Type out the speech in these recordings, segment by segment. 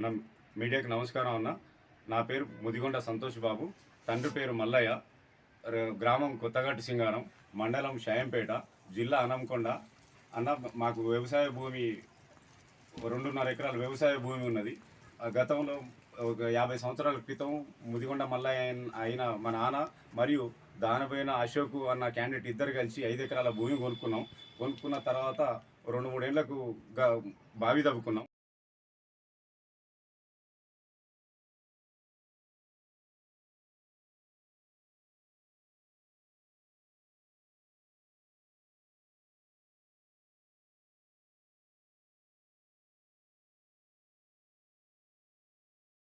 నా మీడియాకి నమస్కారం అన్న. నా పేరు ముదిగొండ సంతోష్ బాబు. తండ్రి పేరు మల్లయ్య. గ్రామం కొత్తగట్టు సింగారం. మండలం షాయంపేట జిల్లా అనంకొండ. అన్న మాకు వ్యవసాయ భూమి రెండున్నర ఎకరాల వ్యవసాయ భూమి ఉన్నది. గతంలో ఒక యాభై సంవత్సరాల క్రితం ముదిగొండ మల్లయ్య అయిన- మా నాన్న మరియు దానిపైన అశోక్ అన్న క్యాండిడేట్ ఇద్దరు కలిసి ఐదు ఎకరాల భూమి కొనుక్కున్నాం. కొనుక్కున్న తర్వాత రెండు మూడేళ్ళకు గ- బావి తవ్వుకున్నాం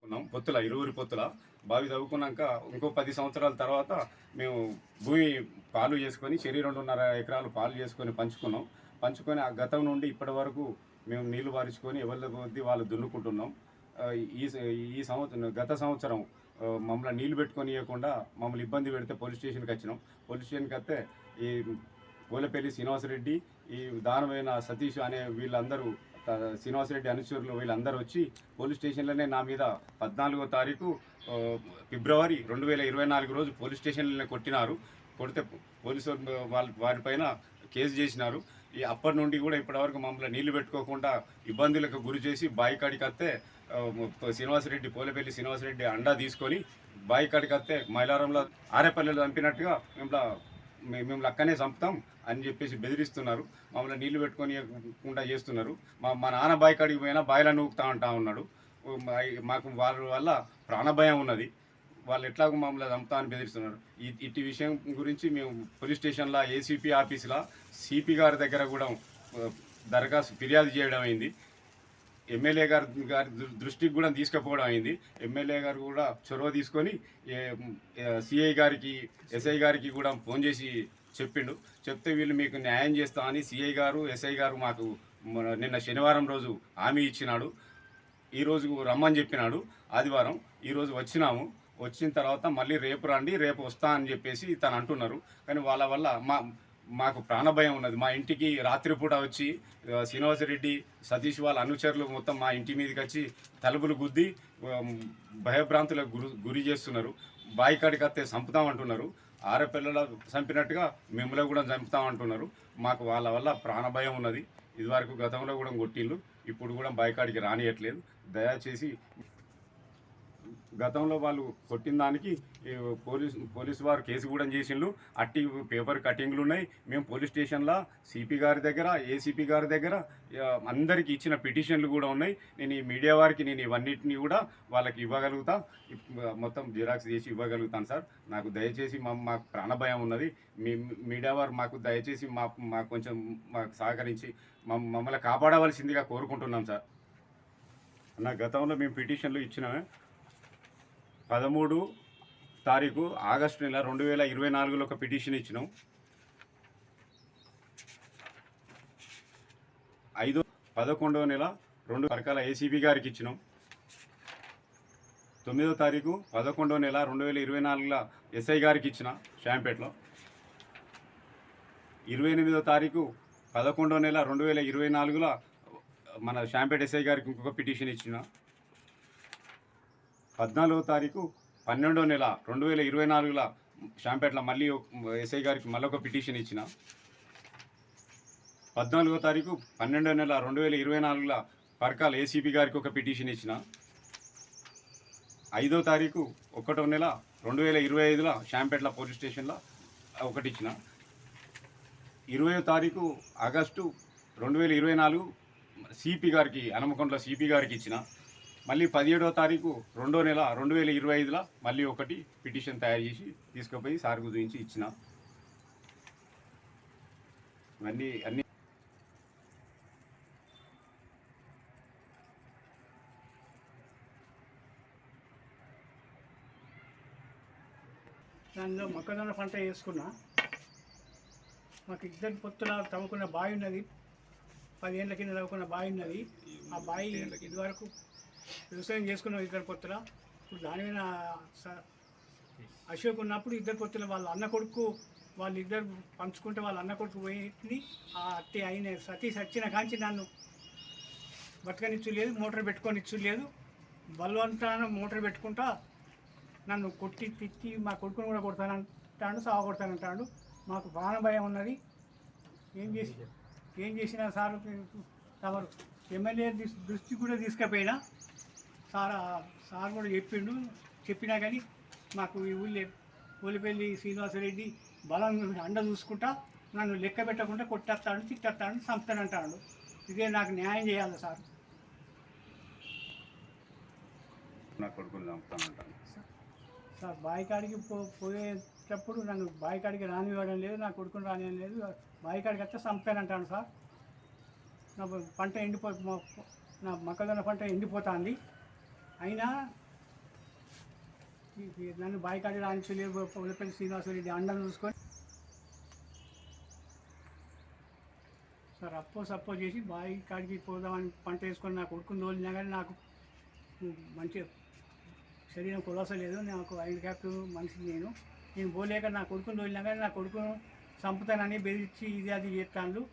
ఉన్నాం పొత్తుల ఇరువురి పొత్తుల. బావి తవ్వుకున్నాక ఇంకో పది సంవత్సరాల తర్వాత మేము భూమి పాలు చేసుకొని చెరి రెండున్నర ఎకరాలు పాలు చేసుకొని పంచుకున్నాం. పంచుకొని ఆ గతం నుండి ఇప్పటి వరకు మేము నీళ్ళు పారించుకొని ఎవరి కొద్ది వాళ్ళు దున్నుకుంటున్నాం. ఈ ఈ సంవత్సరం గత సంవత్సరం మమ్మల్ని నీళ్ళు పెట్టుకొని ఇవ్వకుండా మమ్మల్ని ఇబ్బంది పెడితే పోలీస్ స్టేషన్కి వచ్చినాం. పోలీస్ స్టేషన్కి వస్తే ఈ కోలపల్లి శ్రీనివాసరెడ్డి ఈ దానమైన సతీష్ అనే వీళ్ళందరూ శ్రీనివాసరెడ్డి అనుచరులు వీళ్ళందరూ వచ్చి పోలీస్ స్టేషన్లోనే నా మీద పద్నాలుగో తారీఖు ఫిబ్రవరి రెండు వేల ఇరవై నాలుగు రోజు పోలీస్ స్టేషన్లోనే కొట్టినారు. కొడితే పోలీసు వాళ్ళ వారిపైన కేసు చేసినారు. ఈ అప్పటి నుండి కూడా ఇప్పటివరకు మమ్మల్ని నీళ్ళు పెట్టుకోకుండా ఇబ్బందులకు గురి చేసి బాయికాడికి వస్తే శ్రీనివాసరెడ్డి పోలేపల్లి శ్రీనివాసరెడ్డి అండా తీసుకొని బాయికాడికి వస్తే మైలారంలో ఆరేపల్లిలో చంపినట్టుగా మిమ్మల్ని మేము లక్కనే చంపుతాం అని చెప్పేసి బెదిరిస్తున్నారు. మమ్మల్ని నీళ్ళు పెట్టుకొని చేస్తున్నారు. మా మా నాన్న బాయ్ కాడికి పోయినా బాయిలో నూకుతా అంటా ఉన్నాడు. మాకు వాళ్ళ వల్ల ప్రాణభయం ఉన్నది. వాళ్ళు ఎట్లాగో మమ్మల్ని చంపుతా అని బెదిరిస్తున్నారు. ఇట్టి విషయం గురించి మేము పోలీస్ స్టేషన్లో ఏసీపీ ఆఫీసులో సిపి గారి దగ్గర కూడా దరఖాస్తు ఫిర్యాదు చేయడం అయింది. ఎమ్మెల్యే గారు గారి దృ- దృష్టికి కూడా తీసుకుపోవడం అయింది. ఎమ్మెల్యే గారు కూడా చొరవ తీసుకొని సిఐ గారికి ఎస్ఐ గారికి కూడా ఫోన్ చేసి చెప్పిండు. చెప్తే వీళ్ళు మీకు న్యాయం చేస్తా అని సిఐ గారు ఎస్ఐ గారు మాకు నిన్న శనివారం రోజు హామీ ఇచ్చినాడు. ఈరోజు రమ్మని చెప్పినాడు ఆదివారం. ఈరోజు వచ్చినాము. వచ్చిన తర్వాత మళ్ళీ రేపు రండి రేపు వస్తా అని చెప్పేసి తను అంటున్నారు. కానీ వాళ్ళ వల్ల మా మాకు ప్రాణభయం ఉన్నది. మా ఇంటికి రాత్రిపూట వచ్చి శ్రీనివాసరెడ్డి సతీష్ వాళ్ళ అనుచరులు మొత్తం మా ఇంటి మీదకి వచ్చి తలుపులు గుద్ది భయభ్రాంతులకు గురి గురి చేస్తున్నారు. బాయి కాడికి వస్తే చంపుతామంటున్నారు ఆడపిల్లల చంపినట్టుగా మిమ్మల్ని కూడా చంపుతామంటున్నారు మాకు వాళ్ళ వల్ల ప్రాణభయం ఉన్నది. ఇదివరకు గతంలో కూడా కొట్టిళ్ళు ఇప్పుడు కూడా బాయికాడికి రానియట్లేదు. దయచేసి గతంలో వాళ్ళు కొట్టిన దానికి పోలీస్ పోలీస్ వారు కేసు కూడా చేసిండ్రు. అట్టి పేపర్ కటింగ్లు ఉన్నాయి. మేము పోలీస్ స్టేషన్లో సిపి గారి దగ్గర ఏసీపీ గారి దగ్గర అందరికీ అందరికి ఇచ్చిన పిటిషన్లు కూడా ఉన్నాయి. నేను ఈ మీడియా వారికి నేను ఇవన్నిటిని కూడా వాళ్ళకి ఇవ్వగలుగుతా. మొత్తం జిరాక్స్ చేసి ఇవ్వగలుగుతాను సార్. నాకు దయచేసి మా మాకు ప్రాణభయం ఉన్నది. మీ మీడియా వారు మాకు దయచేసి మా మాకు కొంచెం మాకు సహకరించి మమ్మల్ని కాపాడవలసిందిగా కోరుకుంటున్నాం సార్. నా గతంలో మేము పిటిషన్లు ఇచ్చినామే. పదమూడు తారీఖు ఆగస్టు నెల రెండు వేల ఇరవై నాలుగులో ఒక పిటిషన్ ఇచ్చినాం. ఐదో పదకొండవ నెల రెండు రకాల ఏసీబీ గారికి ఇచ్చినాం. తొమ్మిదో తారీఖు పదకొండవ నెల రెండు వేల ఇరవై నాలుగులో ఎస్ఐ గారికి ఇచ్చిన షాంపేటలో. ఇరవై ఎనిమిదో తారీఖు పదకొండవ నెల రెండు వేల ఇరవై నాలుగులో మన షాంపేట ఎస్ఐ గారికి ఇంకొక పిటిషన్ ఇచ్చిన. పద్నాలుగో తారీఖు పన్నెండో నెల రెండు వేల ఇరవై నాలుగుల షాంపేటలో మళ్ళీ ఎస్ఐ గారికి మళ్ళీ ఒక పిటిషన్ ఇచ్చిన. పద్నాలుగో తారీఖు పన్నెండో నెల రెండు వేల ఇరవై నాలుగుల పరకాల ఏసీపీ గారికి ఒక పిటిషన్ ఇచ్చిన. ఐదో తారీఖు ఒకటో నెల రెండు వేల ఇరవై ఐదులో షాంపేట్ల పోలీస్ స్టేషన్లో ఒకటి ఇచ్చిన. ఇరవయో తారీఖు ఆగస్టు రెండు వేల ఇరవై నాలుగు సిపి గారికి హనుమకొండలో సిపి గారికి ఇచ్చిన. మళ్ళీ పదిహేడవ తారీఖు రెండో నెల రెండు వేల ఇరవై ఐదులో మళ్ళీ ఒకటి పిటిషన్ తయారు చేసి తీసుకుపోయి సార్ గురించి ఇచ్చిన. ఇవన్నీ అన్ని దానిలో మొక్కజొన్న పంట వేసుకున్నా. మాకు ఇద్దరు పొత్తుల తవ్వుకున్న బావి ఉన్నది. పదిహేళ్ళ కింద తవ్వుకున్న బావి ఉన్నది. ఆ బావి ఇదివరకు వ్యవసాయం చేసుకున్నాం ఇద్దరు పొత్తుల? ఇప్పుడు దాని మీద స- అశోక్ ఉన్నప్పుడు ఇద్దరు పొత్తుల వాళ్ళ అన్న కొడుకు వాళ్ళిద్దరు పంచుకుంటే వాళ్ళ అన్న కొడుకు పోయింది. ఆ అట్టి అయిన సతీష్ వచ్చిన కాంచి నన్ను బతకనిచ్చు లేదు మోటార్ పెట్టుకొని ఇచ్చు లేదు. బలవంతాన మోటార్ పెట్టుకుంటా నన్ను కొట్టి తిట్టి మా కొడుకుని కూడా కొడతానంటాడు సావ కొడతానంటాడు. మాకు ప్రాణ భయం ఉన్నది. ఏం చేసి ఏం చేసినా సార్ తమరు ఎమ్మెల్యే దృష్టి కూడా తీసుకుపోయినా సార్ సార్ కూడా చెప్పిండు. చెప్పినా కానీ మాకు ఈ ఊళ్ళే ఊలిపల్లి శ్రీనివాసరెడ్డి బలం అండ చూసుకుంటా నన్ను లెక్క పెట్టకుండా కొట్టేస్తాడు తిట్టేస్తాడు చంపుతానంటాడు ఇదే నాకు న్యాయం చేయాలి సార్. నా కొడుకుని చంపుతానంటాను సార్ బాయికాడికి పో పోయేటప్పుడు నన్ను బాయికాడికి రానివ్వడం లేదు నా కొడుకుని రానివ్వడం లేదు. బాయికాడికి వస్తే చంపానంటాను సార్. నా పంట ఎండిపో నా మొక్కజొన్న పంట ఎండిపోతుంది. అయినా నన్ను బాయికాడి రాణించలేదు పొలపల్లి శ్రీనివాసరెడ్డి అండను చూసుకొని. సార్ అప్పో సప్పో చేసి బావి కాడికి పోదామని పంట వేసుకొని నా కొడుకుని తోలినా కానీ నాకు మంచి శరీరం కొలసలేదు నాకు ఐదు క్యాప్ మనిషి నేను. నేను పోలేక నా కొడుకుని తోలినా కానీ నా కొడుకును చంపుతానని బెదిరించి ఇది అది చేస్తాను